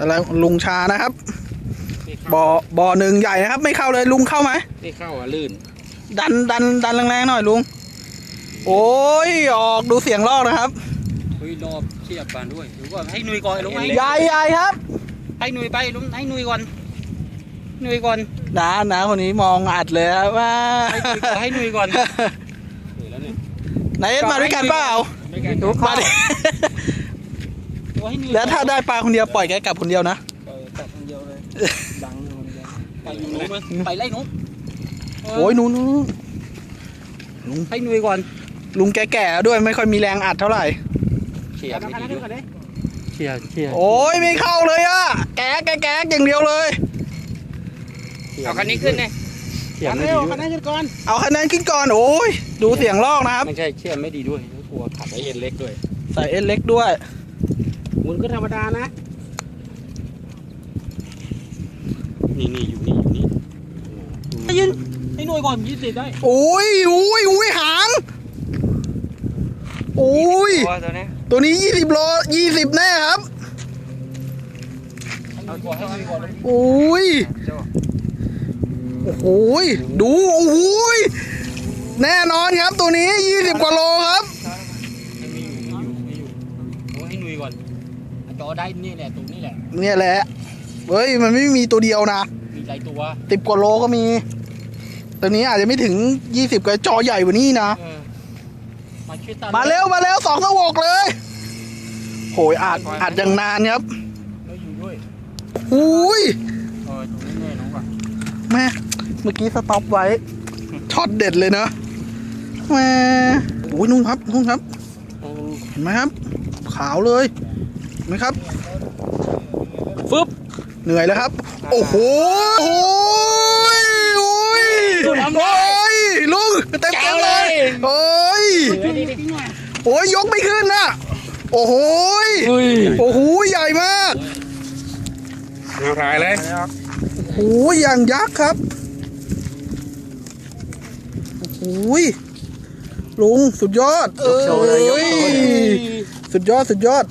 แต่ละลุงชานะครับบ่อบ่อหนึ่งใหญ่นะครับ ไม่เข้าเลยลุงเข้าไหมไม่เข้าอะลื่น ดันดันดันแรงๆหน่อยลุง โอ้ยออกดูเสียงลอกนะครับคุยรอบเทียบกันด้วยหรือว่าให้หนุยก่อนลงให้ใหญ่ใหญ่ครับ ให้หนุยไปลงให้หนุยก่อนหนุยก่อนนะนะคนนี้มองอัดเลยครับว่าให้หนุยก่อนให้หนุยก่อนแล้วเนี่ยไหนเอ็ดมาด้วยกันเปล่าไม่กันมาดิตัว ให้หนุยแล้วถ้าได้ปลาคนเดียวปล่อยแกกลับคนเดียวนะเออตัดคนเดียวเลยดังคนเดียวไปอยู่นู้นเลยไปไล่นุ๊กเโอ้ยนู้นนู้นให้หนุยก่อน ลุงแก่ๆด้วยไม่ค่อยมีแรงอัดเท่าไหร่เขี่ยไม่ดีด้วยเขี่ยเขี่ยโอ้ยไม่เข้าเลยอะแกะแกะแกะอย่างเดียวเลยเอาคันนี้ขึ้นเลยเขี่ยไม่ดีด้วยเอาคะแนนขึ้นก่อนโอ้ยดูเสียงลอกนะครับไม่ใช่เขี่ยไม่ดีด้วยกลัวขัดไอเอ็นเล็กด้วยใส่เอ็นเล็กด้วย หมุนก็ธรรมดานะ นี่นี่อยู่นี่อยู่นี่ให้ยืนให้หน่วยก่อนยี่สิบได้โอ้ยโอ้ยโอ้ยหางโอ้ยตัวตัวนี้ตัวนี้20โล20แน่ครับเอาก่อนให้หน่วยก่อนเลยโอ้ยโอ้โหยดูโอ้โหยแน่นอนครับตัวนี้20กว่าโลครับไม่มีอยู่ไม่อยู่ไม่อยู่โอ้ให้หน่วยก่อน จอได้นี่แหละตรงนี้แหละ เนี่ยแหละ เฮ้ย มันไม่มีตัวเดียวนะมีหลายตัว10กว่าโลก็มี ตัวนี้อาจจะไม่ถึง 20กับจอใหญ่กว่านี้นะ เออมาช่วยตามมาเร็วมาเร็วสองสวกเลย โหยอัดอัดอย่างนานครับไม่อยู่ด้วยหูยเออตรงนี้แน่น้องว่ะแม่เมื่อกี้สต็อปไว้ ช็อตเด็ดเลยนะแม่โอ้ยนุ่งครับนุ่งครับ เออเห็นไหมครับ ขาวเลยเห็ นไหมครับฟึบเหนื่อยแล้วครับ โอ้โหโอ้ยโอ้ยโอ้ยลุงเต็มเต็มเลยโอ้ยเดี๋ยวดิดิหน่อยโอ้ยยกไม่ขึ้นน่ะโอ้โหยเฮ้ยโอ้โหใหญ่มากเอาถ่ายเลยโอ้โหอย่างยักษ์ครับโอ้โหยลุงสุดยอดเอ้ยสุดยอดสุดยอด